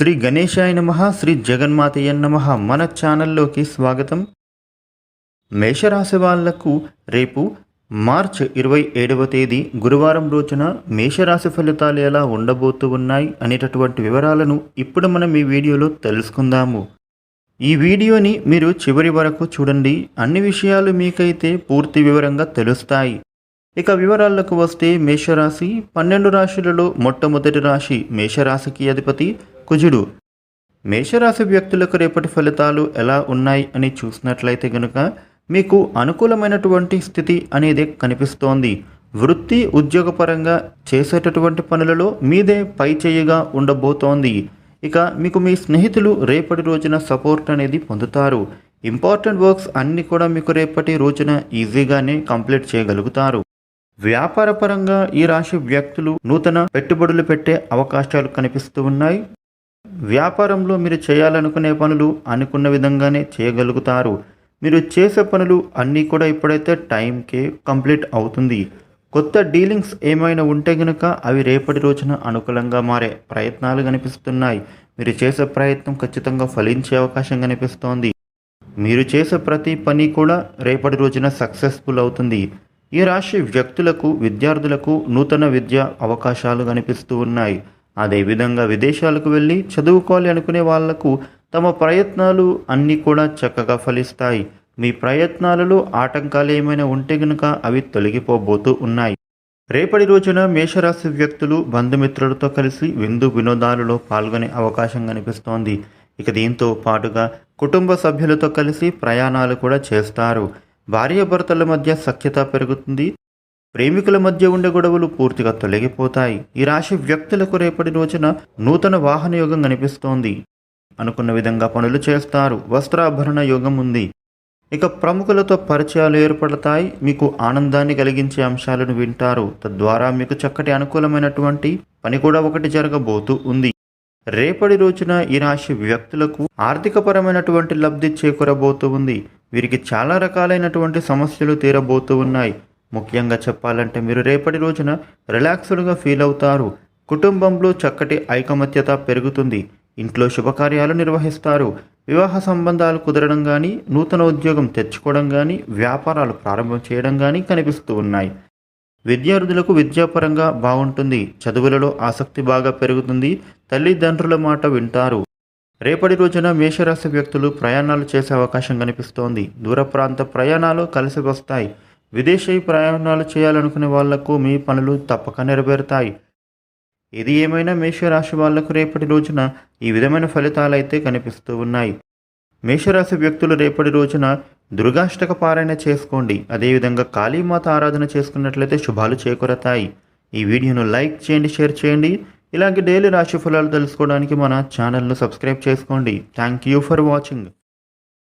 శ్రీ గణేశాయ నమ శ్రీ జగన్మాతయ్య నమ. మన ఛానల్లోకి స్వాగతం. మేషరాశి వాళ్ళకు రేపు మార్చ్ ఇరవై ఏడవ తేదీ గురువారం రోజున మేషరాశి ఫలితాలు ఎలా ఉండబోతూ ఉన్నాయి అనేటటువంటి వివరాలను ఇప్పుడు మనం ఈ వీడియోలో తెలుసుకుందాము. ఈ వీడియోని మీరు చివరి వరకు చూడండి. అన్ని విషయాలు మీకైతే పూర్తి వివరంగా తెలుస్తాయి. ఇక వివరాలకు వస్తే మేషరాశి పన్నెండు రాశులలో మొట్టమొదటి రాశి మేషరాశికి అధిపతి. కుజుడు. మేషరాశి వ్యక్తులకు రేపటి ఫలితాలు ఎలా ఉన్నాయి అని చూసినట్లయితే గనుక మీకు అనుకూలమైనటువంటి స్థితి అనేది కనిపిస్తోంది. వృత్తి ఉద్యోగపరంగా చేసేటటువంటి పనులలో మీదే పై చేయిగా ఉండబోతోంది. ఇక మీకు మీ స్నేహితులు రేపటి రోజున సపోర్ట్ అనేది పొందుతారు. ఇంపార్టెంట్ వర్క్స్ అన్నీ కూడా మీకు రేపటి రోజున ఈజీగానే కంప్లీట్ చేయగలుగుతారు. వ్యాపారపరంగా ఈ రాశి వ్యక్తులు నూతన పెట్టుబడులు పెట్టే అవకాశాలు కనిపిస్తూ ఉన్నాయి. వ్యాపారంలో మీరు చేయాలనుకునే పనులు అనుకున్న విధంగానే చేయగలుగుతారు. మీరు చేసే పనులు అన్నీ కూడా ఇప్పుడైతే టైంకే కంప్లీట్ అవుతుంది. కొత్త డీలింగ్స్ ఏమైనా ఉంటే గనుక అవి రేపటి రోజున అనుకూలంగా మారే ప్రయత్నాలు కనిపిస్తున్నాయి. మీరు చేసే ప్రయత్నం ఖచ్చితంగా ఫలించే అవకాశం కనిపిస్తోంది. మీరు చేసే ప్రతి పని కూడా రేపటి రోజున సక్సెస్ఫుల్ అవుతుంది. ఈ రాశి వ్యక్తులకు విద్యార్థులకు నూతన విద్యా అవకాశాలు కనిపిస్తూ ఉన్నాయి. అదేవిధంగా విదేశాలకు వెళ్ళి చదువుకోవాలి అనుకునే వాళ్ళకు తమ ప్రయత్నాలు అన్నీ కూడా చక్కగా ఫలిస్తాయి. మీ ప్రయత్నాలలో ఆటంకాలు ఏమైనా ఉంటే గనుక అవి తొలగిపోబోతూ ఉన్నాయి. రేపటి రోజున మేషరాశి వ్యక్తులు బంధుమిత్రులతో కలిసి విందు వినోదాలలో పాల్గొనే అవకాశం కనిపిస్తోంది. ఇక దీంతో పాటుగా కుటుంబ సభ్యులతో కలిసి ప్రయాణాలు కూడా చేస్తారు. భార్యాభర్తల మధ్య సఖ్యత పెరుగుతుంది. ప్రేమికుల మధ్య ఉండే గొడవలు పూర్తిగా తొలగిపోతాయి. ఈ రాశి వ్యక్తులకు రేపటి రోజున నూతన వాహన యోగం కనిపిస్తోంది. అనుకున్న విధంగా పనులు చేస్తారు. వస్త్రాభరణ యోగం ఉంది. ఇక ప్రముఖులతో పరిచయాలు ఏర్పడతాయి. మీకు ఆనందాన్ని కలిగించే అంశాలను వింటారు. తద్వారా మీకు చక్కటి అనుకూలమైనటువంటి పని కూడా ఒకటి జరగబోతూ ఉంది. రేపటి రోజున ఈ రాశి వ్యక్తులకు ఆర్థికపరమైనటువంటి లబ్ధి చేకూరబోతూ ఉంది. వీరికి చాలా రకాలైనటువంటి సమస్యలు తీరబోతూ ఉన్నాయి. ముఖ్యంగా చెప్పాలంటే మీరు రేపటి రోజున రిలాక్స్డ్గా ఫీల్ అవుతారు. కుటుంబంలో చక్కటి ఐకమత్యత పెరుగుతుంది. ఇంట్లో శుభకార్యాలు నిర్వహిస్తారు. వివాహ సంబంధాలు కుదరడం కానీ నూతన ఉద్యోగం తెచ్చుకోవడం కానీ వ్యాపారాలు ప్రారంభం చేయడం కానీ కనిపిస్తూ ఉన్నాయి. విద్యార్థులకు విద్యాపరంగా బాగుంటుంది. చదువులలో ఆసక్తి బాగా పెరుగుతుంది. తల్లిదండ్రుల మాట వింటారు. రేపటి రోజున మేషరాశి వ్యక్తులు ప్రయాణాలు చేసే అవకాశం కనిపిస్తోంది. దూర ప్రాంత ప్రయాణాలు కలిసి వస్తాయి. విదేశీ ప్రయాణాలు చేయాలనుకునే వాళ్ళకు మీ పనులు తప్పక నెరవేరుతాయి. ఇది ఏమైనా మేషరాశి వాళ్ళకు రేపటి రోజున ఈ విధమైన ఫలితాలైతే కనిపిస్తూ ఉన్నాయి. మేషరాశి వ్యక్తులు రేపటి రోజున దుర్గాష్టక పారాయణ చేసుకోండి. అదేవిధంగా కాళీమాత ఆరాధన చేసుకున్నట్లయితే శుభాలు చేకూరతాయి. ఈ వీడియోను లైక్ చేయండి షేర్ చేయండి. ఇలాంటి డైలీ రాశి ఫలాలు తెలుసుకోవడానికి మన ఛానల్ను సబ్స్క్రైబ్ చేసుకోండి. Thank you for watching.